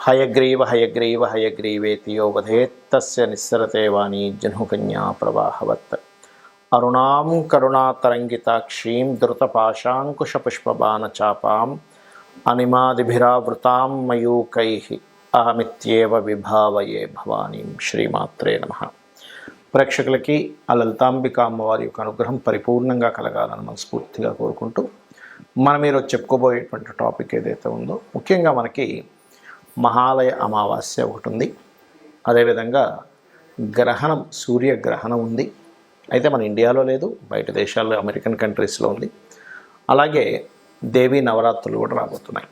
హయగ్రీవ హయగ్రీవ హయగ్రీవేతియో వధేత్తస్య నిస్సరతే వాణీ జనుకన్యా ప్రవాహవత్ అరుణాం కరుణాతరంగితాక్షీం ధృతపాశాంకుశపుష్పబాణచాపాం అనిమాదిభిరావృతాం మయూకై అహమిత్యేవ విభావయే భవానీం శ్రీమాత్రే నమ. ప్రేక్షకులకి ఆ లలితాంబిక అమ్మవారి యొక్క అనుగ్రహం పరిపూర్ణంగా కలగాలని మనస్ఫూర్తిగా కోరుకుంటూ మనం ఈరోజు చెప్పుకోబోయేటువంటి టాపిక్ ఏదైతే ఉందో ముఖ్యంగా మనకి మహాలయ అమావాస్య ఒకటి ఉంది అదేవిధంగా గ్రహణం సూర్యగ్రహణం ఉంది. అయితే మన ఇండియాలో లేదు బయట దేశాల్లో అమెరికన్ కంట్రీస్లో ఉంది. అలాగే దేవీ నవరాత్రులు కూడా రాబోతున్నాయి.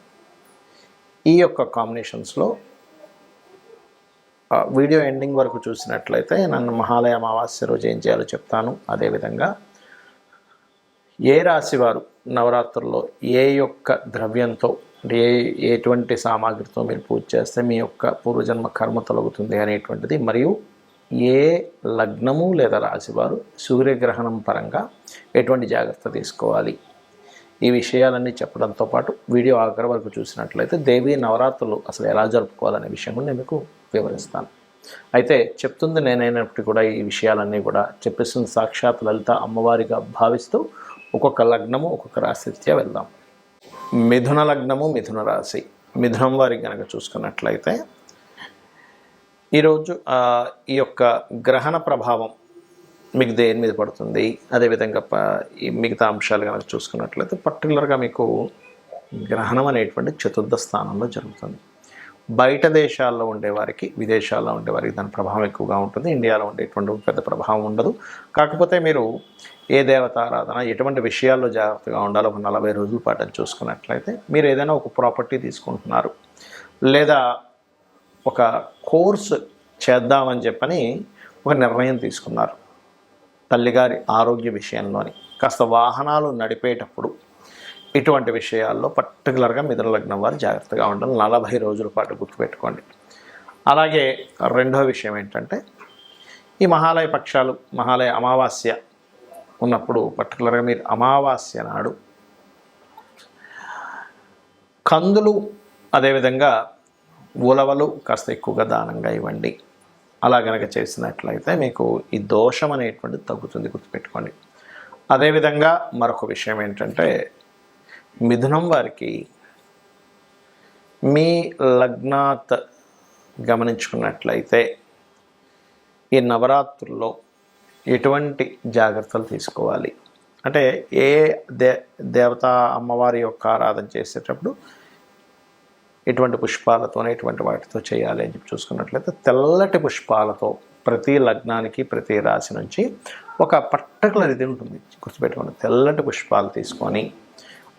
ఈ యొక్క కాంబినేషన్స్లో వీడియో ఎండింగ్ వరకు చూసినట్లయితే నన్ను మహాలయ అమావాస్య రోజు ఏం చేయాలో చెప్తాను. అదేవిధంగా ఏ రాశి వారు నవరాత్రుల్లో ఏ యొక్క ద్రవ్యంతో అంటే ఏ ఎటువంటి సామాగ్రితో మీరు పూజ చేస్తే మీ యొక్క పూర్వజన్మ కర్మ తొలగుతుంది అనేటువంటిది. మరియు ఏ లగ్నము లేదా రాశివారు సూర్యగ్రహణం పరంగా ఎటువంటి జాగ్రత్త తీసుకోవాలి? ఈ విషయాలన్నీ చెప్పడంతో పాటు వీడియో ఆఖరి వరకు చూసినట్లయితే దేవీ నవరాత్రులు అసలు ఎలా జరుపుకోవాలనే విషయం కూడా నేను మీకు వివరిస్తాను. అయితే చెప్తుంది నేనైనప్పటికీ కూడా ఈ విషయాలన్నీ కూడా చెప్పిస్తుంది సాక్షాత్ లలిత అమ్మవారిగా భావిస్తూ ఒక్కొక్క లగ్నము ఒక్కొక్క రాశిత్యా వెళ్దాం. మిథున లగ్నము మిథున రాశి. మిథునం వారికి కనుక చూసుకున్నట్లయితే ఈరోజు ఈ యొక్క గ్రహణ ప్రభావం మీకు దేని మీద పడుతుంది? అదేవిధంగా ఈ మిగతా అంశాలు కనుక చూసుకున్నట్లయితే పర్టికులర్గా మీకు గ్రహణం అనేటువంటి చతుర్థ స్థానంలో జరుగుతుంది. బయట దేశాల్లో ఉండేవారికి విదేశాల్లో ఉండేవారికి దాని ప్రభావం ఎక్కువగా ఉంటుంది. ఇండియాలో ఉండేటువంటి పెద్ద ప్రభావం ఉండదు. కాకపోతే మీరు ఏ దేవతారాధన ఎటువంటి విషయాల్లో జాగ్రత్తగా ఉండాలో ఒక నలభై రోజుల పాటు అని చూసుకున్నట్లయితే మీరు ఏదైనా ఒక ప్రాపర్టీ తీసుకుంటున్నారు లేదా ఒక కోర్స్ చేద్దామని చెప్పని ఒక నిర్ణయం తీసుకున్నారు. తల్లిగారి ఆరోగ్య విషయంలోని కాస్త వాహనాలు నడిపేటప్పుడు ఇటువంటి విషయాల్లో పర్టికులర్గా మిథున లగ్నం వారు జాగ్రత్తగా ఉండాలి. నలభై రోజుల పాటు గుర్తుపెట్టుకోండి. అలాగే రెండో విషయం ఏంటంటే ఈ మహాలయ పక్షాలు మహాలయ అమావాస్య ఉన్నప్పుడు పర్టికులర్గా మీరు అమావాస్య నాడు కందులు అదేవిధంగా ఉలవలు కాస్త ఎక్కువగా దానంగా ఇవ్వండి. అలా గనక చేసినట్లయితే మీకు ఈ దోషం అనేటువంటిది తగ్గుతుంది గుర్తుపెట్టుకోండి. అదేవిధంగా మరొక విషయం ఏంటంటే మిథునం వారికి మీ లగ్నాత్ గమనించుకున్నట్లయితే ఈ నవరాత్రుల్లో ఎటువంటి జాగ్రత్తలు తీసుకోవాలి? అంటే ఏ దే దేవత అమ్మవారి యొక్క ఆరాధన చేసేటప్పుడు ఎటువంటి పుష్పాలతోనే ఎటువంటి వాటితో చేయాలి అని చెప్పి చూసుకున్నట్లయితే తెల్లటి పుష్పాలతో ప్రతి లగ్నానికి ప్రతి రాశి నుంచి ఒక పర్టికులర్ ఇది ఉంటుంది. గుర్తుపెట్టుకోండి తెల్లటి పుష్పాలు తీసుకొని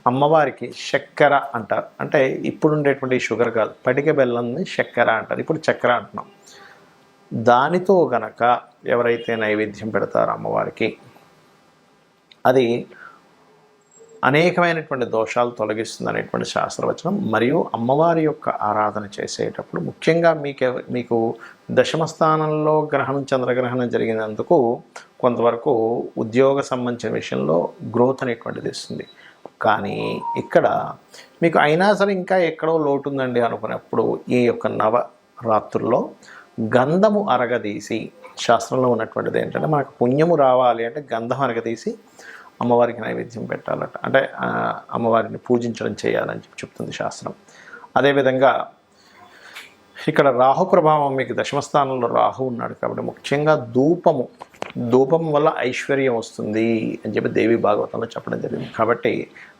అమ్మవారికి చక్కెర అంటారు. అంటే ఇప్పుడు ఉండేటువంటి షుగర్ కాదు పటిక బెల్లంని చక్కెర అంటారు. ఇప్పుడు చక్కెర అంటున్నాం. దానితో గనక ఎవరైతే నైవేద్యం పెడతారో అమ్మవారికి అది అనేకమైనటువంటి దోషాలు తొలగిస్తుంది అనేటువంటి శాస్త్రవచనం. మరియు అమ్మవారి యొక్క ఆరాధన చేసేటప్పుడు ముఖ్యంగా మీకు మీకు దశమ స్థానంలో గ్రహణం చంద్రగ్రహణం జరిగినందుకు కొంతవరకు ఉద్యోగ సంబంధించిన విషయంలో గ్రోత్ అనేటువంటిది ఇస్తుంది. కానీ ఇక్కడ మీకు అయినా సరే ఇంకా ఎక్కడో లోటు ఉందండి అనుకున్నప్పుడు ఈ యొక్క నవ రాత్రుల్లో గంధము అరగదీసి శాస్త్రంలో ఉన్నటువంటిది ఏంటంటే మనకు పుణ్యము రావాలి అంటే గంధం అరగదీసి అమ్మవారికి నైవేద్యం పెట్టాలట. అంటే అమ్మవారిని పూజించడం చేయాలని చెప్పి చెప్తుంది శాస్త్రం. అదేవిధంగా ఇక్కడ రాహు ప్రభావం మీకు దశమస్థానంలో రాహు ఉన్నాడు కాబట్టి ముఖ్యంగా ధూపము ధూపం వల్ల ఐశ్వర్యం వస్తుంది అని చెప్పి దేవి భాగవతంలో చెప్పడం జరిగింది. కాబట్టి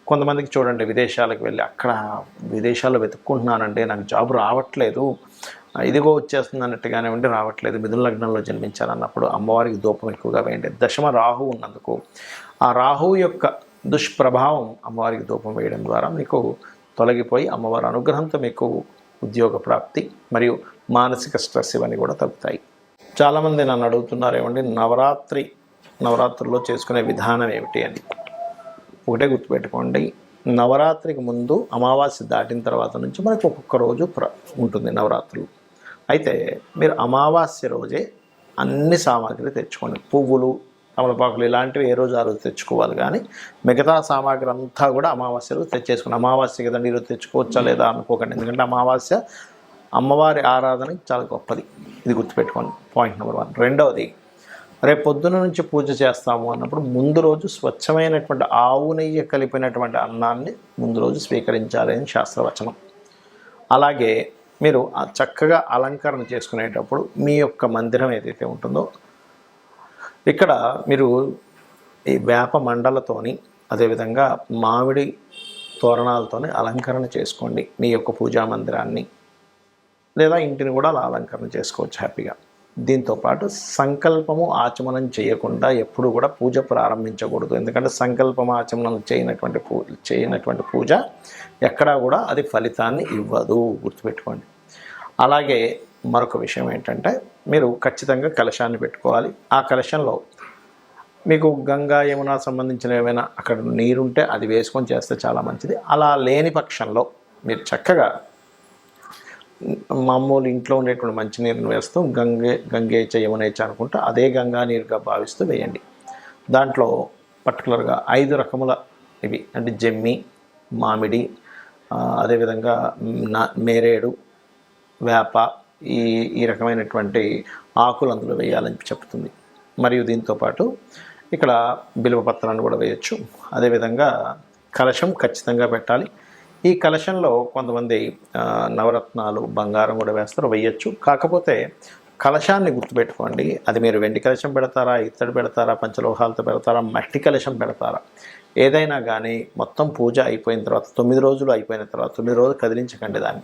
కొంతమందికి చూడండి విదేశాలకు వెళ్ళి అక్కడ విదేశాల్లో వెతుక్కుంటున్నానంటే నాకు జాబ్ రావట్లేదు ఇదిగో వచ్చేస్తుంది అన్నట్టుగానే ఉండి రావట్లేదు. మిథున లగ్నంలో జన్మించాలన్నప్పుడు అమ్మవారికి ధూపం ఎక్కువగా వేయండి. దశమ రాహు ఉన్నందుకు ఆ రాహు యొక్క దుష్ప్రభావం అమ్మవారికి ధూపం వేయడం ద్వారా మీకు తొలగిపోయి అమ్మవారి అనుగ్రహంతో మీకు ఉద్యోగ ప్రాప్తి మరియు మానసిక స్ట్రెస్ ఇవన్నీ కూడా తగ్గుతాయి. చాలామంది నన్ను అడుగుతున్నారు ఏమండి నవరాత్రి నవరాత్రుల్లో చేసుకునే విధానం ఏమిటి అని? ఒకటే గుర్తుపెట్టుకోండి నవరాత్రికి ముందు అమావాస్య దాటిన తర్వాత నుంచి మనకు ఒక్కొక్క రోజు ప్ర ఉంటుంది నవరాత్రులు. అయితే మీరు అమావాస్య రోజే అన్ని సామాగ్రి తెచ్చుకోండి. పువ్వులు తమలపాకులు ఇలాంటివి ఏ రోజు ఆ రోజు తెచ్చుకోవాలి కానీ మిగతా సామాగ్రి అంతా కూడా అమావాస్య రోజు తెచ్చేసుకుని అమావాస్య కదండి ఈరోజు తెచ్చుకోవచ్చా లేదా అనుకోకండి. ఎందుకంటే అమావాస్య అమ్మవారి ఆరాధన చాలా గొప్పది. ఇది గుర్తుపెట్టుకోండి. Point number one. రెండవది రేపు పొద్దున నుంచి పూజ చేస్తాము అన్నప్పుడు ముందు రోజు స్వచ్ఛమైనటువంటి ఆవు నెయ్యి కలిపినటువంటి అన్నాన్ని ముందు రోజు స్వీకరించాలి అని శాస్త్రవచనం. అలాగే మీరు ఆ చక్కగా అలంకరణ చేసుకునేటప్పుడు మీ యొక్క మందిరం ఏదైతే ఉంటుందో ఇక్కడ మీరు ఈ వేప మండలతోని అదేవిధంగా మామిడి తోరణాలతోని అలంకరణ చేసుకోండి మీ యొక్క పూజా మందిరాన్ని. లేదా ఇంటిని కూడా అలా అలంకరణ చేసుకోవచ్చు హ్యాపీగా. దీంతో పాటు సంకల్పము ఆచమనం చేయకుండా ఎప్పుడు కూడా పూజ ప్రారంభించకూడదు. ఎందుకంటే సంకల్పం ఆచమనం చేయనటువంటి పూ చేయనటువంటి పూజ ఎక్కడా కూడా అది ఫలితాన్ని ఇవ్వదు. గుర్తుపెట్టుకోండి. అలాగే మరొక విషయం ఏంటంటే మీరు ఖచ్చితంగా కలశాన్ని పెట్టుకోవాలి. ఆ కలశంలో మీకు గంగా యమున సంబంధించిన ఏమైనా అక్కడ నీరుంటే అది వేసుకొని చేస్తే చాలా మంచిది. అలా లేని పక్షంలో మీరు చక్కగా మామూలు ఇంట్లో ఉండేటువంటి మంచినీరుని వేస్తూ గంగే గంగేచ యమునేచ అనుకుంటా అదే గంగా నీరుగా భావిస్తూ వేయండి. దాంట్లో పర్టికులర్గా ఐదు రకముల ఇవి అంటే జమ్మి మామిడి అదేవిధంగా నా మేరేడు వేప ఈ ఈ రకమైనటువంటి ఆకులు అందులో వేయాలని చెప్తుంది. మరియు దీంతో పాటు ఇక్కడ బిల్వ పత్రాన్ని కూడా వేయచ్చు. అదేవిధంగా కలశం ఖచ్చితంగా పెట్టాలి. ఈ కలశంలో కొంతమంది నవరత్నాలు బంగారం కూడా వేస్తారు వేయచ్చు కాకపోతే కలశాన్ని గుర్తుపెట్టుకోండి. అది మీరు వెండి కలశం పెడతారా ఇత్తడి పెడతారా పంచలోహాలతో పెడతారా మట్టి కలశం పెడతారా? ఏదైనా కానీ మొత్తం పూజ అయిపోయిన తర్వాత తొమ్మిది రోజులు అయిపోయిన తర్వాత తొమ్మిది రోజులు కదిలించకండి దాన్ని.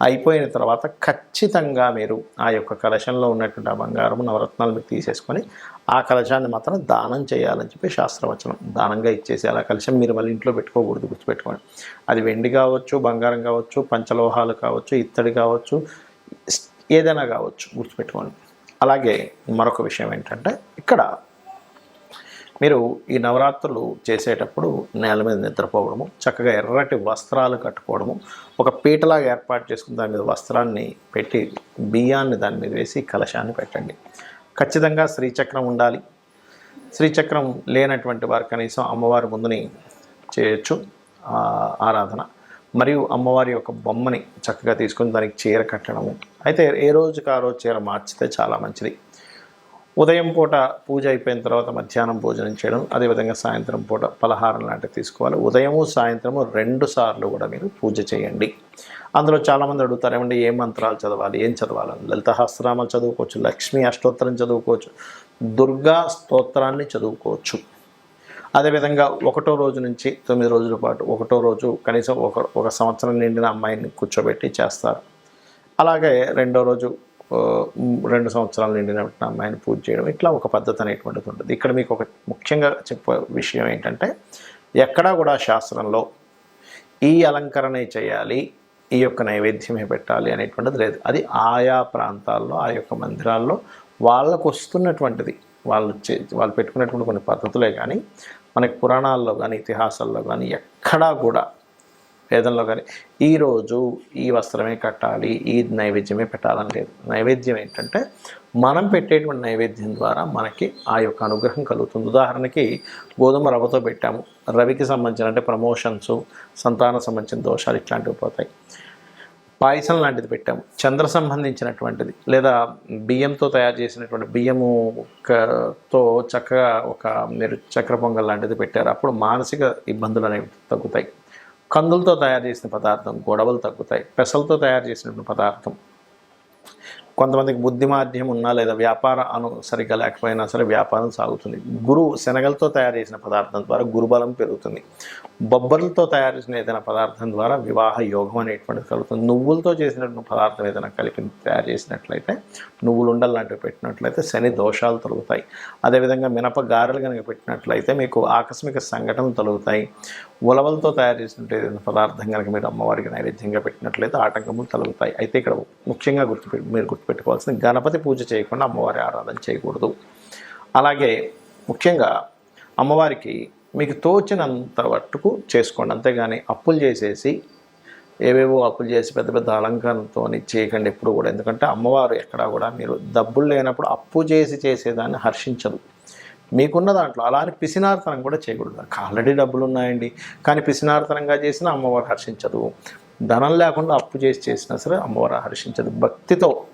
అయిపోయిన తర్వాత ఖచ్చితంగా మీరు ఆ యొక్క కలశంలో ఉన్నటువంటి ఆ బంగారం నవరత్నాలు మీరు తీసేసుకొని ఆ కలశాన్ని మాత్రం దానం చేయాలని చెప్పి శాస్త్రవచనం. దానంగా ఇచ్చేసి అలా కలశం మీరు మళ్ళీ ఇంట్లో పెట్టుకోకూడదు గుర్తుపెట్టుకోండి. అది వెండి కావచ్చు బంగారం కావచ్చు పంచలోహాలు కావచ్చు ఇత్తడి కావచ్చు ఏదైనా కావచ్చు గుర్తుపెట్టుకోండి. అలాగే మరొక విషయం ఏంటంటే ఇక్కడ మీరు ఈ నవరాత్రులు చేసేటప్పుడు నేల మీద నిద్రపోవడము చక్కగా ఎర్రటి వస్త్రాలు కట్టుకోవడము ఒక పీటలాగా ఏర్పాటు చేసుకుని దాని మీద వస్త్రాన్ని పెట్టి బియ్యాన్ని దాని మీద వేసి కలశాన్ని పెట్టండి. ఖచ్చితంగా శ్రీచక్రం ఉండాలి. శ్రీచక్రం లేనటువంటి వారు కనీసం అమ్మవారి ముందుని చేయొచ్చు ఆరాధన. మరియు అమ్మవారి యొక్క బొమ్మని చక్కగా తీసుకొని దానికి చీర కట్టడము. అయితే ఏ రోజుకి ఆ రోజు చీర మార్చితే చాలా మంచిది. ఉదయం పూట పూజ అయిపోయిన తర్వాత మధ్యాహ్నం భోజనం చేయడం అదేవిధంగా సాయంత్రం పూట పలహారం లాంటివి తీసుకోవాలి. ఉదయము సాయంత్రము రెండు సార్లు కూడా మీరు పూజ చేయండి. అందులో చాలామంది అడుగుతారు ఏమంటే ఏ మంత్రాలు చదవాలి ఏం చదవాలి లలితహస్త్రనామాలు చదువుకోవచ్చు లక్ష్మీ అష్టోత్తరం చదువుకోవచ్చు దుర్గా స్తోత్రాన్ని చదువుకోవచ్చు. అదేవిధంగా ఒకటో రోజు నుంచి తొమ్మిది రోజుల పాటు ఒకటో రోజు కనీసం ఒక ఒక సంవత్సరం నిండిన అమ్మాయిని కూర్చోబెట్టి చేస్తారు. అలాగే రెండో రోజు రెండు సంవత్సరాలు నిండిన అమ్మాయిని పూజ చేయడం ఇట్లా ఒక పద్ధతి అనేటువంటిది ఉంటుంది. ఇక్కడ మీకు ఒక ముఖ్యంగా చెప్పే విషయం ఏంటంటే ఎక్కడా కూడా శాస్త్రంలో ఈ అలంకరణే చేయాలి ఈ యొక్క నైవేద్యమే పెట్టాలి అనేటువంటిది లేదు. అది ఆయా ప్రాంతాల్లో ఆ యొక్క మందిరాల్లో వాళ్ళకు వస్తున్నటువంటిది. వాళ్ళు చే వాళ్ళు పెట్టుకున్నటువంటి కొన్ని పద్ధతులే కానీ మనకి పురాణాల్లో కానీ ఇతిహాసాల్లో కానీ ఎక్కడా కూడా వేదంలో కానీ ఈరోజు ఈ వస్త్రమే కట్టాలి ఈ నైవేద్యమే పెట్టాలని లేదు. నైవేద్యం ఏంటంటే మనం పెట్టేటువంటి నైవేద్యం ద్వారా మనకి ఆ యొక్క అనుగ్రహం కలుగుతుంది. ఉదాహరణకి గోధుమ రవ్వతో పెట్టాము. రవికి సంబంధించిన అంటే ప్రమోషన్స్ సంతాన సంబంధించిన దోషాలు ఇట్లాంటివి పోతాయి. పాయసం లాంటిది పెట్టాము. చంద్ర సంబంధించినటువంటిది లేదా బియ్యంతో తయారు చేసినటువంటి బియ్యము తో చక్కగా ఒక మీరు చక్ర పొంగల్ లాంటిది పెట్టారు. అప్పుడు మానసిక ఇబ్బందులు అనేవి తగ్గుతాయి. కందులతో తయారు చేసిన పదార్థం గొడవలు తగ్గుతాయి పెసలతో తయారు చేసినటువంటి పదార్థం. కొంతమందికి బుద్ధి మాధ్యం ఉన్నా లేదా వ్యాపార అను సరిగ్గా లేకపోయినా సరే వ్యాపారం సాగుతుంది. గురువు శనగలతో తయారు చేసిన పదార్థం ద్వారా గురుబలం పెరుగుతుంది. బొబ్బర్లతో తయారు చేసిన ఏదైనా పదార్థం ద్వారా వివాహ యోగం అనేటువంటిది కలుగుతుంది. నువ్వులతో చేసినటువంటి పదార్థం ఏదైనా కలిపి తయారు చేసినట్లయితే నువ్వులు ఉండలు లాంటివి పెట్టినట్లయితే శని దోషాలు తొలుగుతాయి. అదేవిధంగా మినప గారెలు కనుక పెట్టినట్లయితే మీకు ఆకస్మిక సంఘటనలు తొలుగుతాయి. ఉలవలతో తయారు చేసినట్టు ఏదైనా పదార్థం కనుక మీరు అమ్మవారికి నైవేద్యంగా పెట్టినట్లయితే ఆటంకములు తొలగుతాయి అయితే ఇక్కడ ముఖ్యంగా గుర్తుపె మీరు గుర్తుపెట్టుకోవాల్సింది గణపతి పూజ చేయకుండా అమ్మవారి ఆరాధన చేయకూడదు. అలాగే ముఖ్యంగా అమ్మవారికి మీకు తోచినంత మట్టుకు చేసుకోండి. అంతేగాని అప్పులు చేసేసి ఏవేవో అప్పులు చేసి పెద్ద పెద్ద అలంకారంతో చేయకండి ఎప్పుడు కూడా. ఎందుకంటే అమ్మవారు ఎక్కడా కూడా మీరు డబ్బులు లేనప్పుడు అప్పు చేసి చేసేదాన్ని హర్షించదు మీకున్న దాంట్లో అలానే పిసినార్తనం కూడా చేయకూడదు. ఆల్రెడీ డబ్బులు ఉన్నాయండి. కానీ పిసినార్తనంగా చేసినా అమ్మవారు హర్షించదు. ధనం లేకుండా అప్పు చేసి చేసినా సరే అమ్మవారు హర్షించదు. భక్తితో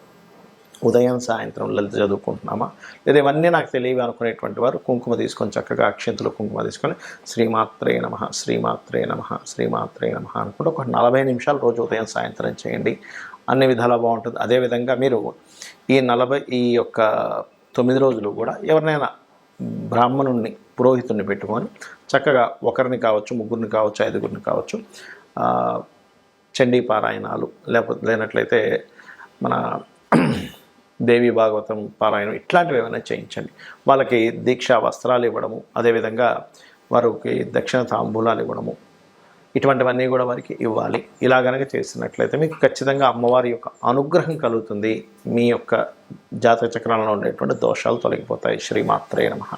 ఉదయం సాయంత్రం లలిత చదువుకుంటున్నామా? లేదా ఇవన్నీ నాకు తెలియవి అనుకునేటువంటి వారు కుంకుమ తీసుకొని చక్కగా అక్షంతులు కుంకుమ తీసుకొని శ్రీమాత్రే నమ శ్రీమాత్రే నమ శ్రీమాత్రే నమ అనుకుంటే ఒక నలభై నిమిషాలు రోజు ఉదయం సాయంత్రం చేయండి. అన్ని విధాలా బాగుంటుంది. అదేవిధంగా మీరు ఈ నలభై ఈ యొక్క తొమ్మిది రోజులు కూడా ఎవరినైనా బ్రాహ్మణుణ్ణి పురోహితుణ్ణి పెట్టుకొని చక్కగా ఒకరిని కావచ్చు ముగ్గురిని కావచ్చు ఐదుగురిని కావచ్చు చండీ పారాయణాలు లేకపోతే లేనట్లయితే మన దేవి భాగవతం పారాయణం ఇట్లాంటివి ఏమైనా చేయించండి. వాళ్ళకి దీక్షా వస్త్రాలు ఇవ్వడము అదేవిధంగా వారికి దక్షిణ తాంబూలాలు ఇవ్వడము ఇటువంటివన్నీ కూడా వారికి ఇవ్వాలి. ఇలా గనక చేసినట్లయితే మీకు ఖచ్చితంగా అమ్మవారి యొక్క అనుగ్రహం కలుగుతుంది. మీ యొక్క జాతక చక్రంలో ఉండేటువంటి దోషాలు తొలగిపోతాయి. శ్రీమాత్రే నమః.